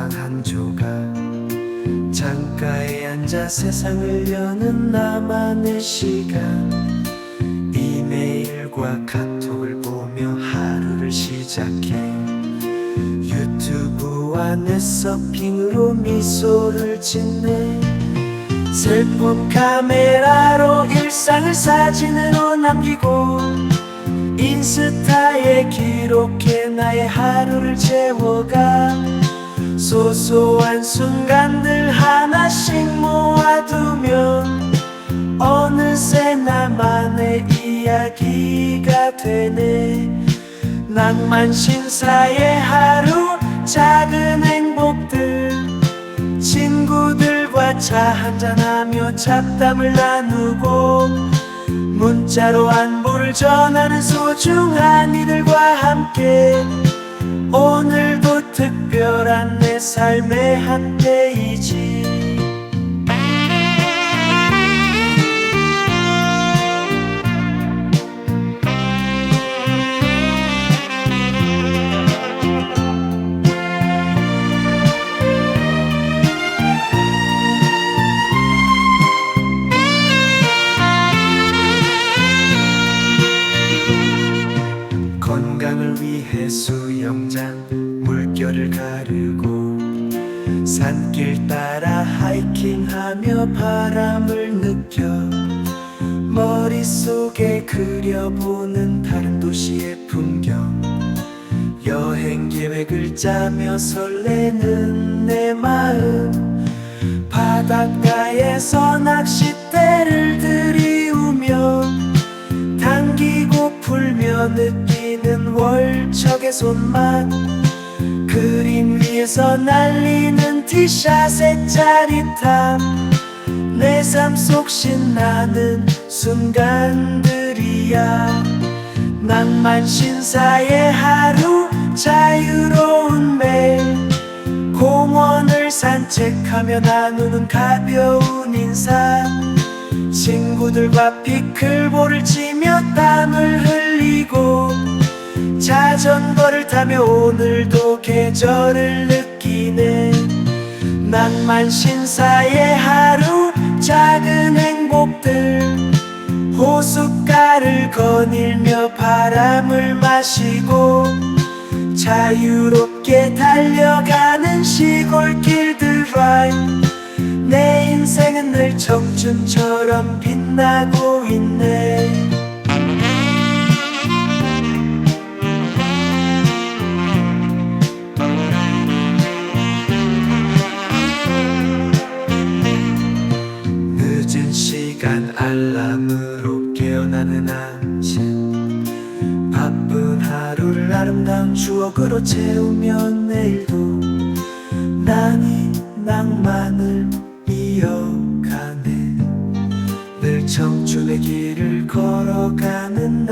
빵 한 조각. 창가에 앉아 세상을 여는 나만의 시간. 이메일과 카톡을 보며 하루를 시작해. 유튜브와 넷서핑으로 미소를 짓네. 슬픈 카메라로 일상을 사진으로 남기고 인스타에 기록해 나의 하루를 채워가. 소소한 순간들 하나씩 모아두면 어느새 나만의 이야기가 되네. 낭만 신사의 하루 작은 행복들. 친구들과 차 한잔하며 잡담을 나누고 문자로 안부를 전하는 소중한 이들과 함께 오늘도 특별한 내 삶의 한 페이지. 건강을 위해 수영장 물결을 가르고 산길 따라 하이킹하며 바람을 느껴 머릿속에 그려보는 다른 도시의 풍경. 여행 계획을 짜며 설레는 내 마음. 바닷가에서 낚싯대를 들이우며 당기고 풀며 느끼는 월척의 손맛 그림 위에서 날리는 티샷의 짜릿함. 내 삶 속 신나는 순간들이야. 낭만 신사의 하루 자유로운 매일. 공원을 산책하며 나누는 가벼운 인사. 친구들과 피클볼을 치며 땀을 흘리고 자전거를 타며 오늘도 계절을 느끼네. 낭만 신사의 하루 작은 행복들. 호숫가를 거닐며 바람을 마시고 자유롭게 달려가는 시골길 드라이브 내 인생은 늘 청춘처럼 빛나고 있네 시간 알람으로 깨어나는 아침. 바쁜 하루를 아름다운 추억으로 채우며 내일도 난이 낭만을 이어가네. 늘 청춘의 길을 걸어가는 나